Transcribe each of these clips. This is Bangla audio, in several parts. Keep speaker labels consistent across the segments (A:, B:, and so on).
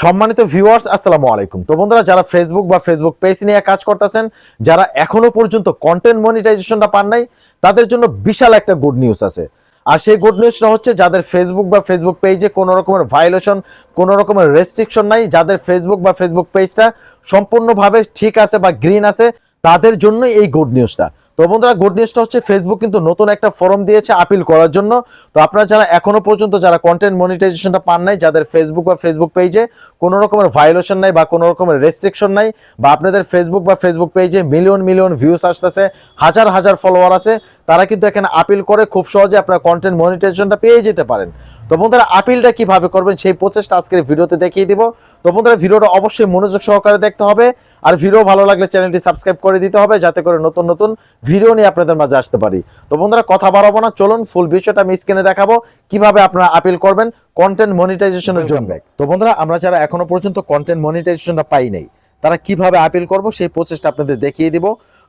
A: সম্মানিত ভিউয়ার্স আসসালামু আলাইকুম। তো বন্ধুরা, যারা ফেসবুক বা ফেসবুক পেজ নিয়ে কাজ করতেছেন, যারা এখনও পর্যন্ত কন্টেন্ট মনিটাইজেশনটা পান নাই, তাদের জন্য বিশাল একটা গুড নিউজ আছে। আর সেই গুড নিউজটা হচ্ছে, যাদের ফেসবুক বা ফেসবুক পেজে কোনো রকমের ভায়োলেশন কোনো রকমের রেস্ট্রিকশন নাই, যাদের ফেসবুক বা ফেসবুক পেজটা সম্পূর্ণভাবে ঠিক আছে বা গ্রিন আছে, তাদের জন্য এই গুড নিউজটা তো বন্ধুরা গুড নিউজটা হচ্ছে ফেসবুক কিন্তু নতুন একটা ফর্ম দিয়েছে আপিল করার জন্য। তো আপনারা যারা এখনও পর্যন্ত যারা কন্টেন্ট মনিটাইজেশনটা পান নাই, যাদের ফেসবুক বা ফেসবুক পেজে কোনো রকমের ভায়োলেশন নাই বা কোনো রকমের রেস্ট্রিকশন নাই, বা আপনাদের ফেসবুক বা ফেসবুক পেজে মিলিয়ন মিলিয়ন ভিউস আসতেছে, হাজার হাজার ফলোয়ার আছে, তারা কিন্তু এখানে আপিল করে, খুব সহজে আপনারা কন্টেন্ট মনিটাইজেশনটা পেয়ে যেতে পারেন। তো বন্ধুরা, আপিলটা কীভাবে করবেন সেই প্রচেষ্টা আজকের ভিডিওতে দেখিয়ে দিব। তো বন্ধুরা, ভিডিওটা অবশ্যই মনোযোগ সহকারে দেখতে হবে। আর ভিডিও ভালো লাগলে চ্যানেলটি সাবস্ক্রাইব করে দিতে হবে যাতে করে নতুন নতুন ভিডিও নিয়ে আপনাদের মাঝে আসতে পারি। তো বন্ধুরা, কথা বাড়াবো না, চলুন ফুল বিষয়টা আমি স্ক্রিনে দেখাবো। কীভাবে আপনারা আপিল করবেন কন্টেন্ট মনিটাইজেশনের জন্য। তো বন্ধুরা, আমরা যারা এখনও পর্যন্ত কন্টেন্ট মনিটাইজেশনটা পাই নাই তারা কীভাবে আপিল করব সেই প্রসেসটা আপনাদের দেখিয়ে দিব।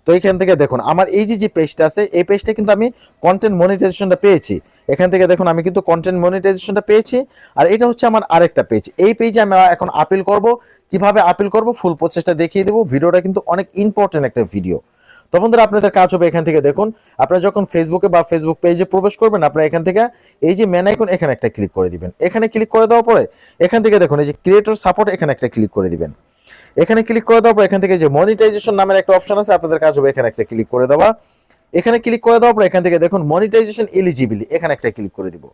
A: তো এখান থেকে দেখুন, আমার এই যে যে পেজটা আছে, এই পেজটা কিন্তু আমি কন্টেন্ট মনিটাইজেশনটা পেয়েছি। এখান থেকে দেখুন, আমি কিন্তু কন্টেন্ট মনিটাইজেশনটা পেয়েছি। আর এটা হচ্ছে আমার আরেকটা পেজ এই পেজে আমি এখন আপিল করব। কীভাবে আপিল করব? ফুল প্রসেসটা দেখিয়ে দেবো। ভিডিওটা কিন্তু অনেক ইম্পর্টেন্ট একটা ভিডিও তো বন্ধুরা, আপনাদের কাজ হবে এখান থেকে দেখুন। আপনারা যখন ফেসবুকে বা ফেসবুক পেজে প্রবেশ করবেন, আপনারা এখান থেকে এই যে মেন আইকন এখানে একটা ক্লিক করে দিবেন। এখানে ক্লিক করে দেওয়ার পরে, এখান থেকে দেখুন, এই যে ক্রিয়েটর সাপোর্ট এখানে একটা ক্লিক করে দিবেন। এখানে ক্লিক করে দেওয়ার পর এখান থেকে যে মনিটাইজেশন নামের একটা অপশন আছে, আপনাদের কাজ হবে এখানে একটা ক্লিক করে দেওয়া। এখানে ক্লিক করে দেওয়ার পর এখান থেকে দেখুন মনিটাইজেশন এলিজিবিলি এখানে একটা ক্লিক করে দিব।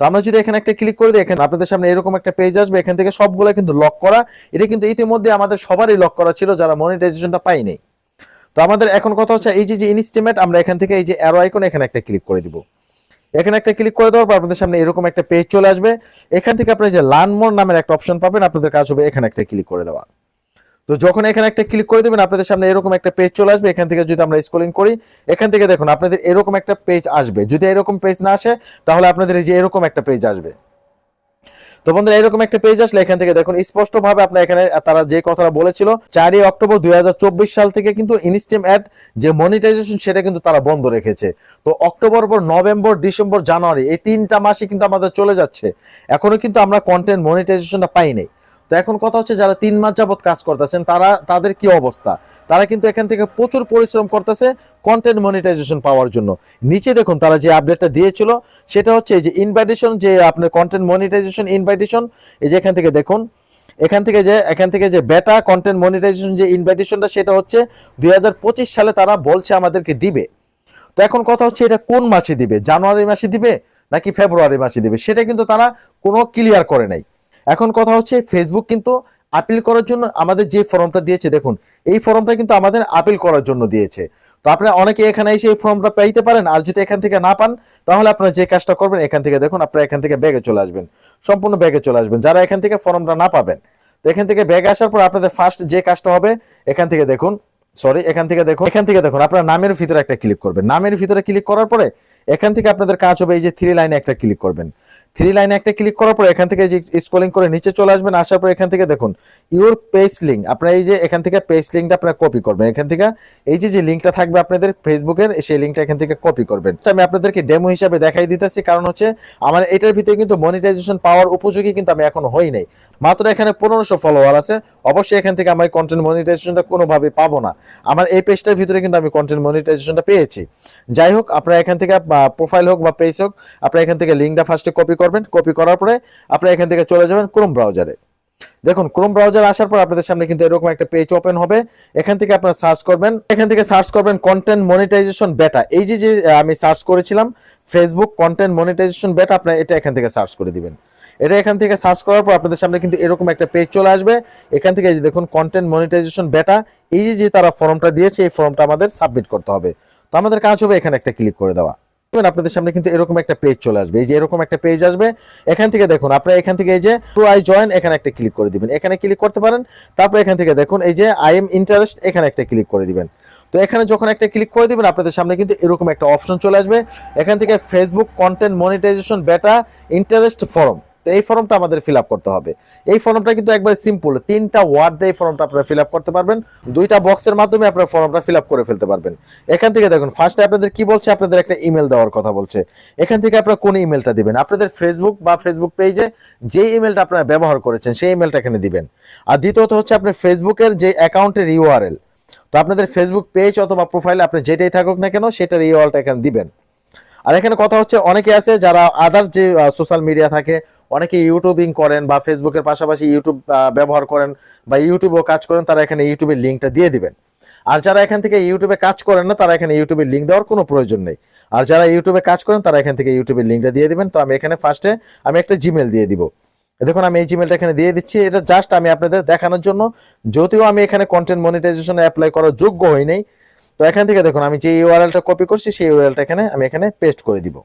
A: তো আমরা যদি এখানে একটা ক্লিক করে দিই, এখানে আপনাদের সামনে এরকম একটা পেজ আসবে, এখান থেকে সবগুলো কিন্তু লক করা। এটা কিন্তু ইতিমধ্যে আমাদের সবারই লক করা ছিল, যারা মনিটাইজেশনটা পাইনি তো আমাদের এখন কথা হচ্ছে এই যে যে ইনস্টিমেট আমরা এখান থেকে এই যে অ্যারো আইকন এখানে একটা ক্লিক করে দিব। এখানে একটা ক্লিক করে দেওয়ার পর আপনাদের সামনে এরকম একটা পেজ চলে আসবে। এখান থেকে আপনারা যে লার্ন মোর নামের একটা অপশন পাবেন, আপনাদের কাজ হবে এখানে একটা ক্লিক করে দেওয়া। তো যখন এখানে একটা ক্লিক করে দেবেন, আপনাদের সামনে এরকম একটা পেজ চলে আসবে। এখান থেকে যদি আমরা স্ক্রলিং করি, এখান থেকে দেখুন, আপনাদের এরকম একটা পেজ আসবে। যদি এরকম পেজ না আসে, তাহলে আপনাদের এই যে এরকম একটা পেজ আসবে। তো বন্ধুরা, এরকম একটা পেজ আসলে এখান থেকে দেখুন, স্পষ্টভাবে আপনার এখানে তারা যে কথাটা বলেছিল, চারই অক্টোবর দুই হাজার চব্বিশ সাল থেকে কিন্তু ইনস্টিম অ্যাড যে মনিটাইজেশন সেটা কিন্তু তারা বন্ধ রেখেছে। তো অক্টোবর পর নভেম্বর, ডিসেম্বর, জানুয়ারি, এই তিনটা মাসে কিন্তু আমাদের চলে যাচ্ছে। এখনও কিন্তু আমরা কন্টেন্ট মনিটাইজেশনটা পাইনি। তো এখন কথা হচ্ছে যারা তিন মাস যাবত কাজ করতেছেন, তারা, তাদের কি অবস্থা? তারা কিন্তু এখান থেকে প্রচুর পরিশ্রম করতেছে কন্টেন্ট মনিটাইজেশন পাওয়ার জন্য। নিচে দেখুন, তারা যে আপডেটটা দিয়েছিল, সেটা হচ্ছে এই যে ইনভাইটেশন যে আপনার কন্টেন্ট মনিটাইজেশন ইনভাইটেশন এই যে এখান থেকে দেখুন, এখান থেকে যে, এখান থেকে যে বেটা কন্টেন্ট মনিটাইজেশন যে ইনভাইটেশনটা সেটা হচ্ছে দুই হাজার পঁচিশ সালে তারা বলছে আমাদেরকে দিবে। তো এখন কথা হচ্ছে এটা কোন মাসে দিবে? জানুয়ারি মাসে দিবে নাকি ফেব্রুয়ারি মাসে দিবে? সেটা কিন্তু তারা কোনো ক্লিয়ার করে নাই। এখন কথা হচ্ছে ফেসবুক কিন্তু আপিল করার জন্য আমাদের যে ফর্মটা দিয়েছে, দেখুন, এই ফর্মটা কিন্তু আমাদের আপিল করার জন্য দিয়েছে। তো আপনারা অনেকে এখানে এসে এই ফর্মটা পাইতে পারেন, আর যদি এখান থেকে না পান, তাহলে আপনারা যে কাজটা করবেন, এখান থেকে দেখুন, আপনারা এখান থেকে ব্যাগে চলে আসবেন। সম্পূর্ণ ব্যাগে চলে আসবেন। যারা এখান থেকে ফর্মটা না পাবেন, তো এখান থেকে ব্যাগে আসার পর আপনাদের ফার্স্ট যে কাজটা হবে, এখান থেকে দেখুন সরি এখান থেকে দেখুন, এখান থেকে দেখুন, আপনার নামের ভিতরে একটা ক্লিক করবেন। নামের ভিতরে ক্লিক করার পরে এখান থেকে আপনাদের কাজ হবে এই যে থ্রি লাইনে একটা ক্লিক করবেন। থ্রি লাইনে একটা ক্লিক করার পরে এখান থেকে যে স্ক্রলিং করে নিচে চলে আসবেন, আসার পর এখান থেকে দেখুন ইউর পেজ লিঙ্ক আপনার এই যে এখান থেকে পেজ লিঙ্কটা আপনার কপি করবেন। এখান থেকে এই যে যে লিঙ্কটা থাকবে আপনাদের ফেসবুকের সেই লিঙ্কটা এখান থেকে কপি করবেন। আমি আপনাদেরকে ডেমো হিসাবে দেখাই দিতেছি, কারণ হচ্ছে আমার এটার ভিতরে কিন্তু মনিটাইজেশন পাওয়ার উপযোগী কিন্তু আমি এখন হই নাই। মাত্র এখানে পনেরোশো ফলোয়ার আছে, অবশ্যই এখান থেকে আমার কন্টেন্ট মনিটাইজেশনটা কোনোভাবে পাবো না। আমার এই পেজটার ভিতরে কিন্তু আমি কন্টেন্ট মনিটাইজেশনটা পেয়েছি। যাই হোক, আপনারা এখান থেকে প্রোফাইল হোক বা পেজ হোক, আপনারা এখান থেকে লিঙ্কটা ফার্স্টে কপি করবেন। কপি করার পরে আপনারা এখান থেকে চলে যাবেন ক্রোম ব্রাউজারে দেখুন ক্রোম ব্রাউজার আসার পর আপনাদের সামনে কিন্তু এরকম একটা পেজ ওপেন হবে। এখান থেকে আপনারা সার্চ করবেন। এখান থেকে সার্চ করবেন কন্টেন্ট মনিটাইজেশন বেটা এই যে যে আমি সার্চ করেছিলাম ফেসবুক কন্টেন্ট মনিটাইজেশন বেটা আপনারা এটা এখান থেকে সার্চ করে দিবেন। এটা এখান থেকে সার্চ করার পর আপনাদের সামনে কিন্তু এরকম একটা পেজ চলে আসবে। এখান থেকে দেখুন কন্টেন্ট মনিটাইজেশন বেটা এই যে তারা ফর্মটা দিয়েছে, এই ফর্মটা আমাদের সাবমিট করতে হবে। তো আমাদের কাজ হবে এখানে একটা ক্লিক করে দেওয়া। দেখবেন আপনাদের সামনে কিন্তু এরকম একটা পেজ চলে আসবে। এই যে এরকম একটা পেজ আসবে, এখান থেকে দেখুন, আপনারা এখান থেকে এই যে টু আই জয়েন এখানে একটা ক্লিক করে দিবেন। এখানে ক্লিক করতে পারেন, তারপরে এখান থেকে দেখুন, এই যে আই এম ইন্টারেস্ট এখানে একটা ক্লিক করে দিবেন। তো এখানে যখন একটা ক্লিক করে দিবেন, আপনাদের সামনে কিন্তু এরকম একটা অপশন চলে আসবে। এখান থেকে Facebook content monetization beta interest form তো এই ফর্মটা আমাদের ফিল করতে হবে। এই ফর্মটা কিন্তু একবার সিম্পল তিনটা ওয়ার্ড দিয়ে এই ফর্মটা আপনারা ফিল করতে পারবেন। দুইটা বক্সের মাধ্যমে আপনারা ফর্মটা ফিল করে ফেলতে পারবেন। এখান থেকে দেখুন ফার্স্টে আপনাদের কি বলছে? আপনাদের একটা ইমেল দেওয়ার কথা বলছে। এখান থেকে আপনারা কোন ইমেলটা দিবেন? আপনাদের ফেসবুক বা ফেসবুক পেজে যে ইমেলটা আপনারা ব্যবহার করেছেন, সেই ইমেলটা এখানে দিবেন। আর দ্বিতীয়ত হচ্ছে আপনার ফেসবুকের যে অ্যাকাউন্টের ইউআরএল তো আপনাদের ফেসবুক পেজ অথবা প্রোফাইলে আপনি যেটাই থাকুক না কেন, সেটার ইউআরএলটা এখানে দিবেন। আর এখানে কথা হচ্ছে, অনেকে আছে যারা আদার্স যে সোশ্যাল মিডিয়া থাকে অনেকে ইউটিউবিং করেন বা ফেসবুকের পাশাপাশি ইউটিউব ব্যবহার করেন বা ইউটিউবেও কাজ করেন, তারা এখানে ইউটিউবের লিঙ্কটা দিয়ে দিবেন। আর যারা এখান থেকে ইউটিউবে কাজ করেন না, তারা এখানে ইউটিউবের লিঙ্ক দেওয়ার কোনো প্রয়োজন নেই। আর যারা ইউটিউবে কাজ করেন, তারা এখান থেকে ইউটিউবের লিঙ্কটা দিয়ে দিবেন। তো আমি এখানে ফার্স্টে আমি একটা জিমেল দিয়ে দিব। দেখুন, আমি এই জিমেলটা এখানে দিয়ে দিচ্ছি। এটা জাস্ট আমি আপনাদের দেখানোর জন্য। যদিও আমি এখানে কন্টেন্ট মনিটাইজেশন অ্যাপ্লাই করার যোগ্য হই নাই, তো এখান থেকে দেখুন, আমি যে ইউআরএলটা কপি করছি, সেই ইউআরএলটা এখানে আমি এখানে পেস্ট করে দিব।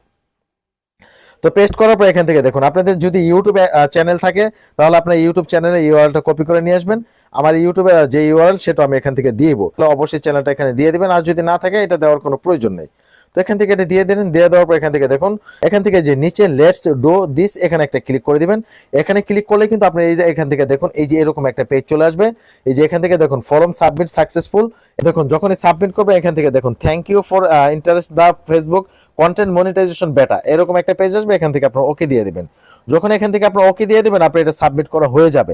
A: তো পেস্ট করার পর এখান থেকে দেখুন, আপনাদের যদি ইউটিউব চ্যানেল থাকে, তাহলে আপনার ইউটিউব চ্যানেলে ইউআরএলটা কপি করে নিয়ে আসবেন। আমার ইউটিউবে যে ইউআরএল সেটা আমি এখান থেকে দিয়ে দেবো। তাহলে অবশ্যই চ্যানেলটা এখানে দিয়ে দিবেন, আর যদি না থাকে, এটা দেওয়ার কোনো প্রয়োজন নেই। তো এখান থেকে এটা দিয়ে দিলেন দিয়ে দেওয়ার পর এখান থেকে দেখুন, এখান থেকে যে নিচে লেটস ডো দিস এখানে একটা ক্লিক করে দিবেন। এখানে ক্লিক করলে কিন্তু আপনি এই যে এখান থেকে দেখুন, এই যে এরকম একটা পেজ চলে আসবে। এই যে এখান থেকে দেখুন ফর্ম সাবমিট সাকসেসফুল দেখুন, যখনই সাবমিট করবে, এখান থেকে দেখুন thank you for interest the Facebook content monetization beta এরকম একটা পেজ আসবে, এখান থেকে আপনার ওকে দিয়ে দিবেন। যখন এখান থেকে আপনার ওকে দিয়ে দিবেন আপনি এটা সাবমিট করা হয়ে যাবে।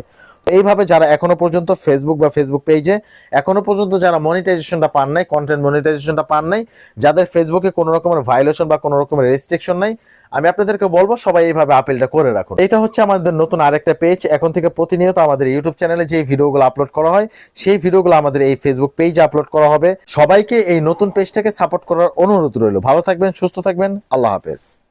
A: এইভাবে যারা এখনও পর্যন্ত ফেসবুক বা ফেসবুক পেজে এখনও পর্যন্ত যারা মনিটাইজেশনটা পান নাই কন্টেন্ট মনিটাইজেশনটা পান নাই, যাদের ফেসবুকে কোনো রকমের ভায়োলেশন বা কোনো রকমের রেস্ট্রিকশন নাই। আমি আপনাদেরকে বলব, সবাই এইভাবে আপিলটা করে রাখুন। এটা হচ্ছে আমাদের নতুন আরেকটা পেজ এখন থেকে প্রতিনিয়ত আমাদের ইউটিউব চ্যানেলে যে ভিডিওগুলো আপলোড করা হয়, সেই ভিডিওগুলো আমাদের এই ফেসবুক পেজে আপলোড করা হবে। সবাইকে এই নতুন পেজটাকে সাপোর্ট করার অনুরোধ রইল। ভালো থাকবেন, সুস্থ থাকবেন। আল্লাহ হাফেজ।